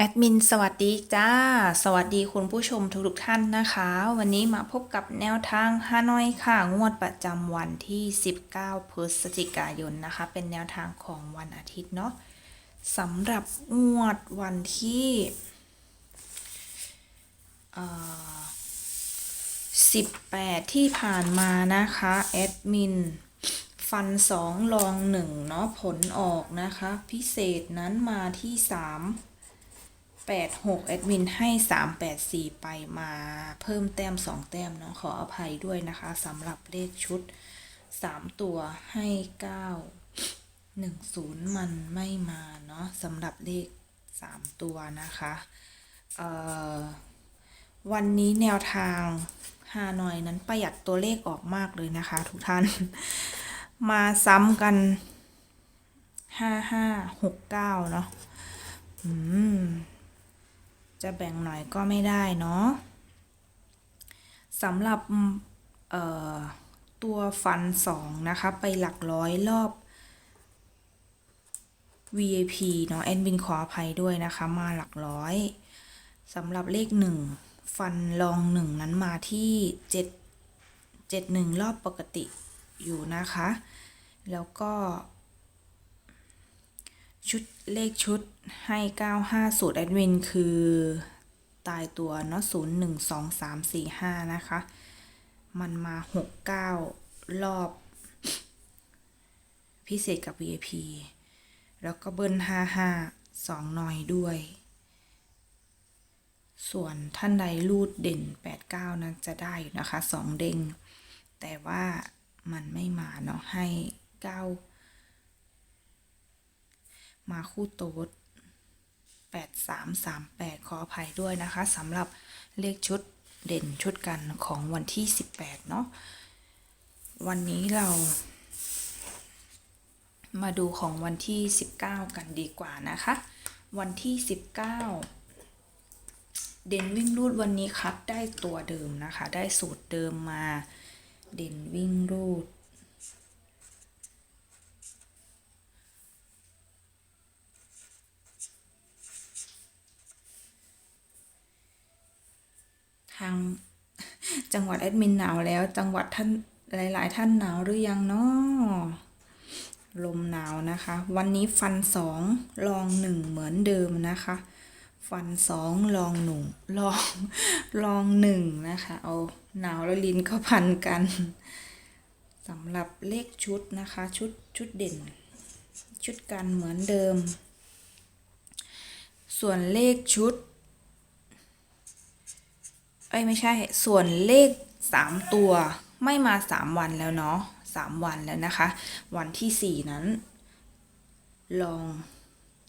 แอดมินสวัสดีจ้า สวัสดีคุณผู้ชมทุกๆท่านนะคะ วันนี้มาพบกับแนวทางฮานอยค่ะ งวดประจำวันที่ 19 พฤศจิกายนนะคะ เป็นแนวทางของวันอาทิตย์เนาะสำหรับงวดวันที่เอ่อ18 ที่ผ่านมานะคะ แอดมินฟันสองลองหนึ่งเนาะผลออกนะคะ พิเศษนั้นมาที่สามแปดหกแอดมินให้สามแปดสี่ไปมาเพิ่มแต้มสองแต้มเนาะขออภัยด้วยนะคะสำหรับเลขชุดสามตัวให้เก้าหนึ่งศูนย์มันไม่มาเนาะสำหรับเลขสามตัวนะคะวันนี้แนวทางฮานอยนั้นประหยัดตัวเลขออกมากเลยนะคะ ทุกท่าน มาซ้ำกันห้าห้าหกเก้าเนาะอืม จะแบ่งหน่อยก็ไม่ได้เนาะสำหรับตัวฟันสองนะคะ ไปหลักร้อยรอบ VIP เนาะแอนบินขออภัยด้วยนะคะ มาหลักร้อยสำหรับเลขหนึ่งฟันลองหนึ่งนั้นมาที่เจ็ดเจ็ดหนึ่งรอบปกติอยู่นะคะ แล้วก็ ชุดเลขชุดให้ 95 สูตรแอดมินคือตายตัวเนาะ0 1 2 3 4 5นะคะ มันมา 69 รอบ พิเศษกับ VIP แล้วก็เบิ้ล 55 2 หน่อยด้วย ส่วนท่านใดรูดเด่น 89 นั้นจะได้อยู่นะคะ 2 เด้งแต่ว่ามันไม่มาเนาะให้ 9 มาคู่โต๊ด8338 ขออภัยด้วยนะคะสำหรับเลขชุดเด่นชุดกันของวันที่ 18 เนาะวันนี้เรามาดูของวันที่ 19 กันดีกว่านะคะ วันที่ 19 เด่นวิ่งรูดวันนี้คัดได้ตัวเดิมนะคะ ได้สูตรเดิมมา เด่นวิ่งรูด ทางจังหวัดแอดมินหนาวแล้ว จังหวัดท่านหลาย ๆ ท่านหนาวหรือยังเนาะลมหนาวนะคะ วันนี้ฟันสองลองหนึ่งเหมือนเดิมนะคะ ฟันสองลองหนุ่งลองลองหนึ่งนะคะเอาหนาวแล้วลิ้นก็พันกันสำหรับเลขชุดนะคะ ชุดชุดเด่น ชุดกันเหมือนเดิม ส่วนเลขชุด อ้ยไม่ใช่ ส่วนเลขสามตัวไม่มาสามวันแล้วเนาะสามวันแล้วนะคะ วันที่สี่นั้น ลอง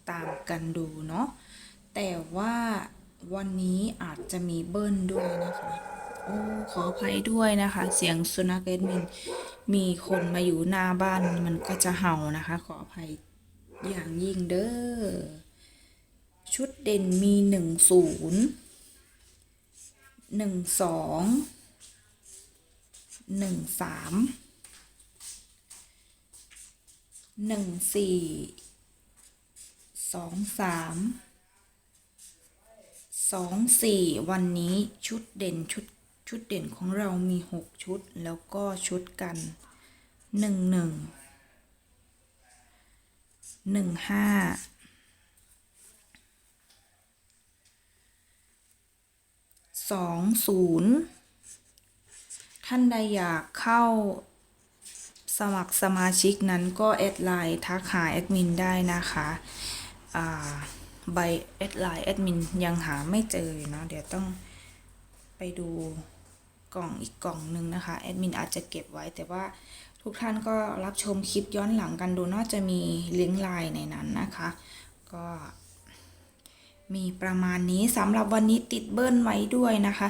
ตามกันดูเนาะแต่ว่าวันนี้อาจจะมีเบิ้ลด้วยนะคะ โอ้ ขออภัยด้วยนะคะ เสียงสุนัขเอ็ดมินมีคนมาอยู่หน้าบ้านมันก็จะเห่านะคะ ขออภัยอย่างยิ่งเด้อชุดเด่นมีหนึ่งศูนย์ หนึ่งสองหนึ่งสามหนึ่งสี่สองสามสองสี่วันนี้ชุดเด่นชุดชุดเด่นของเรามีหกชุดแล้วก็ชุดกันหนึ่งหนึ่งหนึ่งห้า สองศูนย์ท่านใดอยากเข้าสมัครสมาชิกนั้นก็แอดไลน์ทักหาแอดมินได้นะคะใบแอดไลน์แอดมินยังหาไม่เจอเนาะเดี๋ยวต้องไปดูกล่องอีกกล่องหนึ่งนะคะแอดมินอาจจะเก็บไว้แต่ว่าทุกท่านก็รับชมคลิปย้อนหลังกันดูน่าจะมีลิงก์ไลน์ในนั้นนะคะ ก็ มีประมาณนี้สำหรับวันนี้ติดเบิ้ลไว้ด้วยนะคะ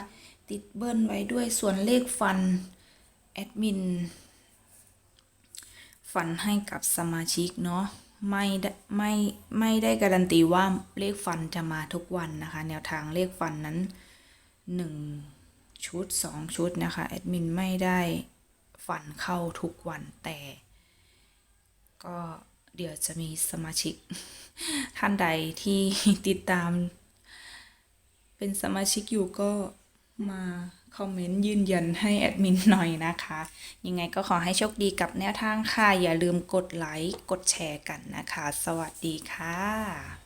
ติดเบิ้ลไว้ด้วยส่วนเลขฟันแอดมินฟันให้กับสมาชิกเนาะไม่ได้ไม่ไม่ได้การันตีว่าเลขฟันจะมาทุกวันนะคะ แนวทางเลขฟันนั้นหนึ่งชุดสองชุดนะคะแอดมินไม่ได้ฟันเข้าทุกวันแต่ก็ เดี๋ยวจะมีสมาชิก ท่านใดที่ติดตาม เป็นสมาชิกอยู่ก็มาคอมเมนต์ยืนยันให้แอดมินหน่อยนะคะ ยังไงก็ขอให้โชคดีกับแนวทางค่ะ อย่าลืมกดไลค์ กดแชร์กันนะคะ สวัสดีค่ะ